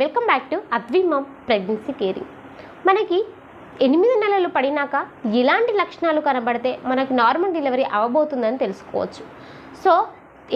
Welcome back to Advi pregnancy caring మనకి ఎనిమిది నెలలు పడినాక ఎలాంటి లక్షణాలు కనబడితే మనకు నార్మల్ డెలివరీ అవ్వబోతుందని తెలుసుకోవచ్చు. సో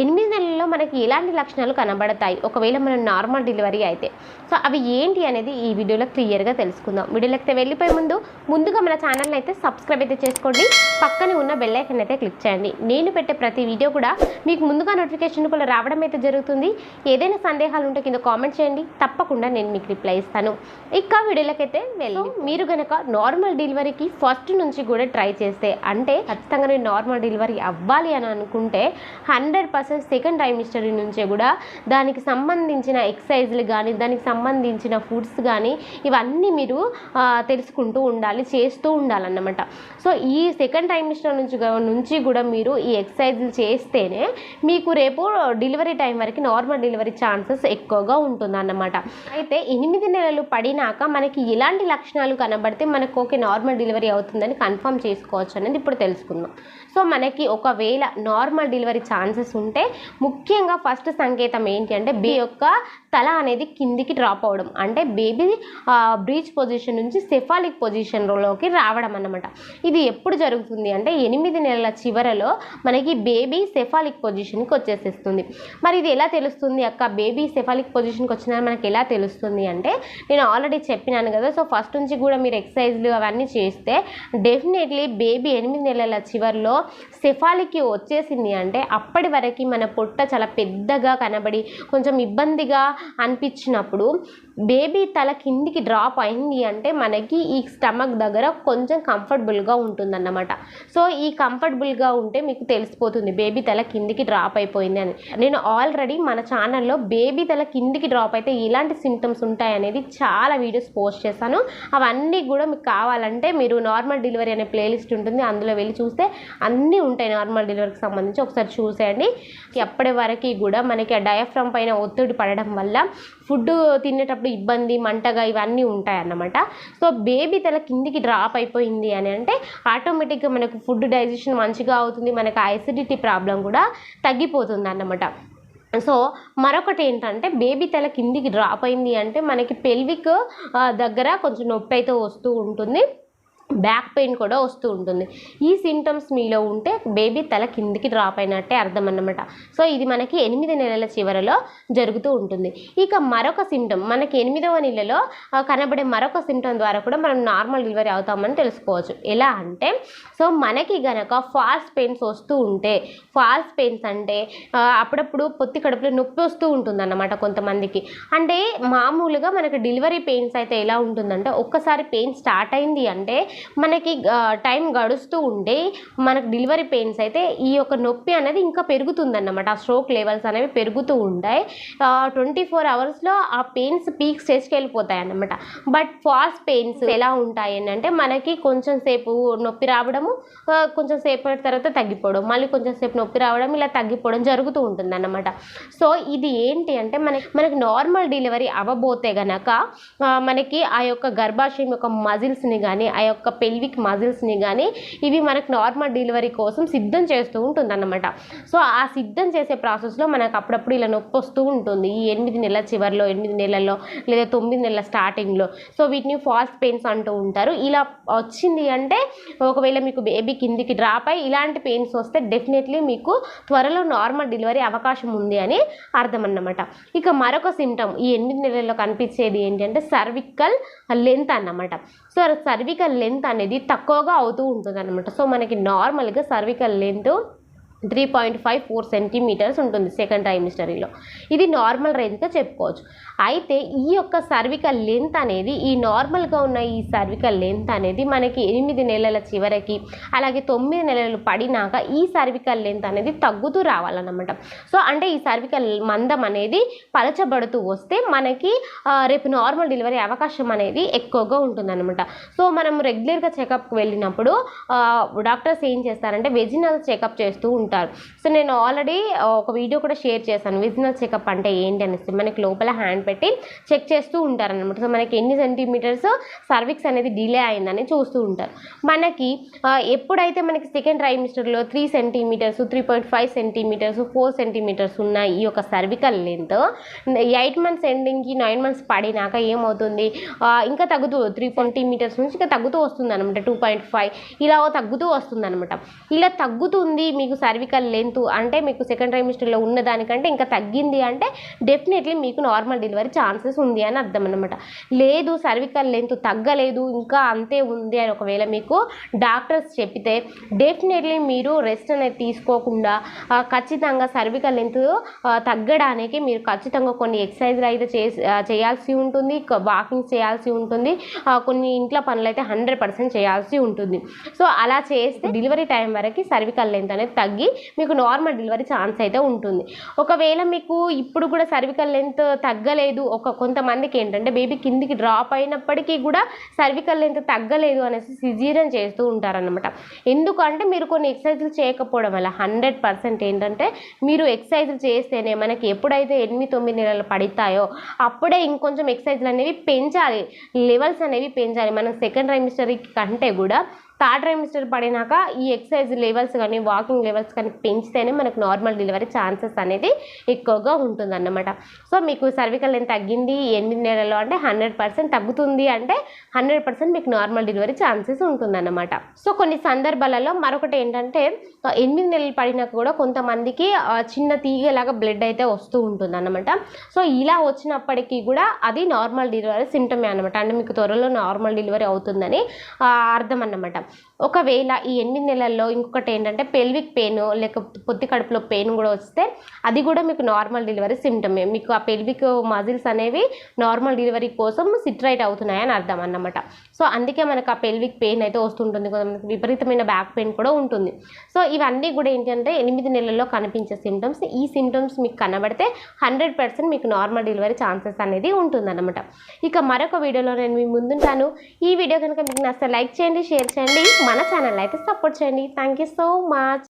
ఎనిమిది నెలల్లో మనకి ఎలాంటి లక్షణాలు కనబడతాయి. ఒకవేళ మనం నార్మల్ డెలివరీ అయితే. సో అవి ఏంటి అనేది ఈ వీడియోలో క్లియర్గా తెలుసుకుందాం. వీడియోలోకి వెళ్ళిపోయే ముందు ముందుగా మన ఛానల్ని అయితే సబ్స్క్రైబ్ అయితే చేసుకోండి. పక్కనే ఉన్న బెల్ ఐకన్ అయితే క్లిక్ చేయండి. నేను పెట్టే ప్రతి వీడియో కూడా మీకు ముందుగా నోటిఫికేషన్ కూడా రావడం అయితే జరుగుతుంది. ఏదైనా సందేహాలు ఉంటే కింద కామెంట్ చేయండి. తప్పకుండా నేను మీకు రిప్లై ఇస్తాను. ఇక వీడియోలోకి అయితే వెళ్ళి మీరు కనుక నార్మల్ డెలివరీకి ఫస్ట్ నుంచి కూడా ట్రై చేస్తే అంటే ఖచ్చితంగా నేను నార్మల్ డెలివరీ అవ్వాలి అని అనుకుంటే హండ్రెడ్ ప్రాసెస్ సెకండ్ టైమిస్టరీ నుంచే కూడా దానికి సంబంధించిన ఎక్సర్సైజ్లు కానీ దానికి సంబంధించిన ఫుడ్స్ కానీ ఇవన్నీ మీరు తెలుసుకుంటూ ఉండాలి చేస్తూ ఉండాలన్నమాట. సో ఈ సెకండ్ టైమిస్టర్ నుంచి నుంచి కూడా మీరు ఈ ఎక్సర్సైజ్లు చేస్తేనే మీకు రేపు డెలివరీ టైం వరకు నార్మల్ డెలివరీ ఛాన్సెస్ ఎక్కువగా ఉంటుందన్నమాట. అయితే ఎనిమిది నెలలు పడినాక మనకి ఎలాంటి లక్షణాలు కనబడితే మనకు ఓకే నార్మల్ డెలివరీ అవుతుందని కన్ఫర్మ్ చేసుకోవచ్చు అనేది ఇప్పుడు తెలుసుకుందాం. సో మనకి ఒకవేళ నార్మల్ డెలివరీ ఛాన్సెస్ ఉంటే ముఖ్యంగా ఫస్ట్ సంకేతం ఏంటి అంటే బి యొక్క తల అనేది కిందికి డ్రాప్ అవ్వడం అంటే బేబీ బ్రీచ్ పొజిషన్ నుంచి సెఫాలిక్ పొజిషన్లోకి రావడం అన్నమాట. ఇది ఎప్పుడు జరుగుతుంది అంటే ఎనిమిది నెలల చివరలో మనకి బేబీ సెఫాలిక్ పొజిషన్కి వచ్చేసేస్తుంది. మరి ఇది ఎలా తెలుస్తుంది అక్క? బేబీ సెఫాలిక్ పొజిషన్కి వచ్చిన మనకి ఎలా తెలుస్తుంది అంటే నేను ఆల్రెడీ చెప్పినాను కదా సో ఫస్ట్ నుంచి కూడా మీరు ఎక్సర్సైజ్లు అవన్నీ చేస్తే డెఫినెట్లీ బేబీ ఎనిమిది నెలల చివరిలో సెఫాలిక్కి వచ్చేసింది అంటే అప్పటి వరకు మన పొట్ట చాలా పెద్దగా కనబడి కొంచెం ఇబ్బందిగా అనిపించినప్పుడు బేబీ తల కిందికి డ్రాప్ అయింది అంటే మనకి ఈ స్టమక్ దగ్గర కొంచెం కంఫర్టబుల్గా ఉంటుందన్నమాట. సో ఈ కంఫర్టబుల్గా ఉంటే మీకు తెలిసిపోతుంది బేబీ తల కిందికి డ్రాప్ అయిపోయింది అని. నేను ఆల్రెడీ మన ఛానల్లో బేబీ తల కిందికి డ్రాప్ అయితే ఇలాంటి సిమ్టమ్స్ ఉంటాయి అనేది చాలా వీడియోస్ పోస్ట్ చేశాను. అవన్నీ కూడా మీకు కావాలంటే మీరు నార్మల్ డెలివరీ అనే ప్లేలిస్ట్ ఉంటుంది. అందులో వెళ్ళి చూస్తే అన్నీ ఉంటాయి నార్మల్ డెలివరీకి సంబంధించి. ఒకసారి చూసేయండి. ఎప్పటి వరకు కూడా మనకి ఆ డయాఫ్రమ్ పైన ఒత్తిడి పడడం వల్ల ఫుడ్ తినేటప్పుడు ఇబ్బంది మంటగా ఇవన్నీ ఉంటాయి అన్నమాట సో బేబీ తల కిందికి డ్రాప్ అయిపోయింది అని అంటే ఆటోమేటిక్గా మనకు ఫుడ్ డైజెషన్ మంచిగా అవుతుంది మనకు అసిడిటీ ప్రాబ్లం కూడా తగ్గిపోతుంది అన్నమాట సో మరొకటి ఏంటంటే బేబీ తల కిందికి డ్రాప్ అయింది అంటే మనకి పెల్విక్ దగ్గర కొంచెం నొప్పి అయితే వస్తూ ఉంటుంది. బ్యాక్ పెయిన్ కూడా వస్తూ ఉంటుంది. ఈ సింటమ్స్ మీలో ఉంటే బేబీ తల కిందికి డ్రాప్ అయినట్టే అర్థం అన్నమాట. సో ఇది మనకి ఎనిమిది నెలల చివరలో జరుగుతూ ఉంటుంది. ఇక మరొక సిమ్టమ్ మనకి ఎనిమిదవ నెలలో కనబడే మరొక సిమ్టమ్ ద్వారా కూడా మనం నార్మల్ డెలివరీ అవుతామని తెలుసుకోవచ్చు. ఎలా అంటే సో మనకి గనక ఫాల్స్ పెయిన్స్ వస్తూ ఉంటే ఫాల్స్ పెయిన్స్ అంటే అప్పుడప్పుడు పొత్తి కడుపులో నొప్పి వస్తూ ఉంటుంది అన్నమాట కొంతమందికి. అంటే మామూలుగా మనకి డెలివరీ పెయిన్స్ అయితే ఎలా ఉంటుందంటే ఒక్కసారి పెయిన్ స్టార్ట్ అయింది అంటే మనకి టైం గడుస్తూ ఉంటే మనకు డెలివరీ పెయిన్స్ అయితే ఈ యొక్క నొప్పి అనేది ఇంకా పెరుగుతుందన్నమాట. ఆ స్ట్రోక్ లెవెల్స్ అనేవి పెరుగుతూ ఉంటాయి. ట్వంటీ ఫోర్ అవర్స్లో ఆ పెయిన్స్ పీక్ స్టేజ్కి వెళ్ళిపోతాయి అన్నమాట బట్ ఫాస్ట్ పెయిన్స్ ఎలా ఉంటాయి అంటే మనకి కొంచెం సేపు నొప్పి రావడము కొంచెం సేపటి తర్వాత తగ్గిపోవడం మళ్ళీ కొంచెం సేపు నొప్పి రావడం ఇలా తగ్గిపోవడం జరుగుతూ ఉంటుంది అన్నమాట సో ఇది ఏంటి అంటే మనకి మనకి నార్మల్ డెలివరీ అవ్వబోతే గనక మనకి ఆ యొక్క గర్భాశయం యొక్క మజిల్స్ని కానీ ఆ యొక్క పెల్విక్ మజిల్స్ని కానీ ఇవి మనకు నార్మల్ డెలివరీ కోసం సిద్ధం చేస్తూ ఉంటుందన్నమాట. సో ఆ సిద్ధం చేసే ప్రాసెస్లో మనకు అప్పుడప్పుడు ఇలా నొప్పి వస్తూ ఉంటుంది. ఈ ఎనిమిది నెలల చివరిలో ఎనిమిది నెలల్లో లేదా తొమ్మిది నెలల స్టార్టింగ్లో సో వీటిని ఫాస్ట్ పెయిన్స్ అంటూ ఉంటారు. ఇలా వచ్చింది అంటే ఒకవేళ మీకు బేబీ కిందికి డ్రాప్ అయ్యి ఇలాంటి పెయిన్స్ వస్తే డెఫినెట్లీ మీకు త్వరలో నార్మల్ డెలివరీ అవకాశం ఉంది అని అర్థం అన్నమాట ఇక మరొక సిమ్టమ్ ఈ ఎనిమిది నెలల్లో కనిపించేది ఏంటంటే సర్వికల్ లెంత్ అన్నమాట. సో సర్వికల్ లెంత్ అనేది తక్కువగా అవుతూ ఉంటుంది అనమాట సో మనకి నార్మల్గా cervical length three point five four centimeters ఉంటుంది సెకండ్ ట్రైమిస్టరీలో ఇది నార్మల్ రేంజ్గా చెప్పుకోవచ్చు. అయితే ఈ యొక్క సర్వికల్ లెంత్ అనేది ఈ నార్మల్గా ఉన్న ఈ సర్వికల్ లెంత్ అనేది మనకి ఎనిమిది నెలల చివరికి అలాగే తొమ్మిది నెలలు పడినాక ఈ సర్వికల్ లెంత్ అనేది తగ్గుతూ రావాలన్నమాట. సో అంటే ఈ సర్వికల్ మందం అనేది పలచబడుతూ వస్తే మనకి రేపు నార్మల్ డెలివరీ అవకాశం అనేది ఎక్కువగా ఉంటుందన్నమాట. సో మనం రెగ్యులర్గా చెకప్కి వెళ్ళినప్పుడు డాక్టర్స్ ఏం చేస్తారంటే వెజినల్ చెకప్ చేస్తూ ఉంటారు. ఉంటారు. సో నేను ఆల్రెడీ ఒక వీడియో కూడా షేర్ చేశాను. విజినల్ చెకప్ అంటే ఏంటి అనేసి మనకి లోపల హ్యాండ్ పెట్టి చెక్ చేస్తూ ఉంటారనమాట సో మనకి ఎన్ని సెంటీమీటర్స్ సర్విక్స్ అనేది డిలే అయిందని చూస్తూ ఉంటారు. మనకి ఎప్పుడైతే మనకి second ట్రైమిస్టర్లో three centimeters three point five centimeters four centimeters ఉన్న ఈ యొక్క సర్వికల్ లెంత్ ఎయిట్ మంత్స్ ఎండింగ్కి నైన్ మంత్స్ పడినాక ఏమవుతుంది? ఇంకా తగ్గుతూ త్రీ సెంటీమీటర్స్ నుంచి ఇంకా తగ్గుతూ వస్తుంది అనమాట టూ పాయింట్ ఫైవ్ ఇలా తగ్గుతూ వస్తుంది అనమాట ఇలా తగ్గుతుంది మీకు సర్వికల్ లెంత్ అంటే మీకు సెకండ్ ట్రైమిస్టర్లో ఉన్న దానికంటే ఇంకా తగ్గింది అంటే డెఫినెట్లీ మీకు నార్మల్ డెలివరీ ఛాన్సెస్ ఉంది అని అర్థం అనమాట లేదు సర్వికల్ లెంత్ తగ్గలేదు ఇంకా అంతే ఉంది అని ఒకవేళ మీకు డాక్టర్స్ చెప్పితే డెఫినెట్లీ మీరు రెస్ట్ అనేది తీసుకోకుండా ఖచ్చితంగా సర్వికల్ లెంత్ తగ్గడానికి మీరు ఖచ్చితంగా కొన్ని ఎక్సర్సైజ్లు అయితే చేసి చేయాల్సి ఉంటుంది వాకింగ్ చేయాల్సి ఉంటుంది కొన్ని ఇంట్లో పనులు అయితే హండ్రెడ్ పర్సెంట్ చేయాల్సి ఉంటుంది. సో అలా చేస్తే డెలివరీ టైం వరకు సర్వికల్ లెంత్ అనేది తగ్గి మీకు నార్మల్ డెలివరీ ఛాన్స్ అయితే ఉంటుంది. ఒకవేళ మీకు ఇప్పుడు కూడా సర్వికల్ లెంత్ తగ్గలేదు ఒక కొంతమందికి ఏంటంటే బేబీ కిందికి డ్రాప్ అయినప్పటికీ కూడా సర్వికల్ లెంత్ తగ్గలేదు అనేసి సిజీరియన్ చేస్తూ ఉంటారనమాట ఎందుకంటే మీరు కొన్ని ఎక్సర్సైజులు చేయకపోవడం వల్ల హండ్రెడ్ పర్సెంట్ ఏంటంటే మీరు ఎక్సర్సైజులు చేస్తేనే మనకి ఎప్పుడైతే ఎనిమిది తొమ్మిది నెలలు పడతాయో అప్పుడే ఇంకొంచెం ఎక్సర్సైజులు అనేవి పెంచాలి. లెవెల్స్ అనేవి పెంచాలి. మనం సెకండ్ రెమిస్టరీ కంటే కూడా థర్డ్ ట్రైమిస్టర్ పడినాక ఈ ఎక్సర్సైజ్ లెవెల్స్ కానీ వాకింగ్ లెవెల్స్ కానీ పెంచితేనే మనకు నార్మల్ డెలివరీ ఛాన్సెస్ అనేది ఎక్కువగా ఉంటుందన్నమాట. సో మీకు సర్వికల్ లెంత్ తగ్గింది ఎనిమిది నెలల్లో అంటే హండ్రెడ్ పర్సెంట్ తగ్గుతుంది అంటే హండ్రెడ్ పర్సెంట్ మీకు నార్మల్ డెలివరీ ఛాన్సెస్ ఉంటుందన్నమాట. సో కొన్ని సందర్భాలలో మరొకటి ఏంటంటే ఎనిమిది నెలలు పడినాక కూడా కొంతమందికి చిన్న తీగలాగా బ్లడ్ అయితే వస్తూ ఉంటుందన్నమాట. సో ఇలా వచ్చినప్పటికీ కూడా అది నార్మల్ డెలివరీ సిమ్టమే అనమాట అంటే మీకు త్వరలో నార్మల్ డెలివరీ అవుతుందని అర్థం అన్నమాట ఒకవేళ ఈ ఎన్ని నెలల్లో ఇంకొకటి ఏంటంటే పెల్విక్ పెయిన్ లేక పొత్తి కడుపులో పెయిన్ కూడా వస్తే అది కూడా మీకు నార్మల్ డెలివరీ సిమ్టమే మీకు ఆ పెల్విక్ మజిల్స్ అనేవి నార్మల్ డెలివరీ కోసం సిట్రైట్ అవుతున్నాయని అర్థం అన్నమాట. సో అందుకే మనకు ఆ పెల్విక్ పెయిన్ అయితే వస్తుంటుంది. కొంతమందికి విపరీతమైన బ్యాక్ పెయిన్ కూడా ఉంటుంది. సో ఇవన్నీ కూడా ఏంటంటే ఎనిమిది నెలల్లో కనిపించే సిమ్టమ్స్ ఈ సిమ్టమ్స్ మీకు కనబడితే హండ్రెడ్ పర్సెంట్ మీకు నార్మల్ డెలివరీ ఛాన్సెస్ అనేది ఉంటుందన్నమాట. ఇక మరొక వీడియోలో నేను మీ ముందుంటాను. ఈ వీడియో కనుక మీకు నచ్చితే లైక్ చేయండి షేర్ చేయండి. మన ఛానల్ అయితే సపోర్ట్ చేయండి. Thank you so much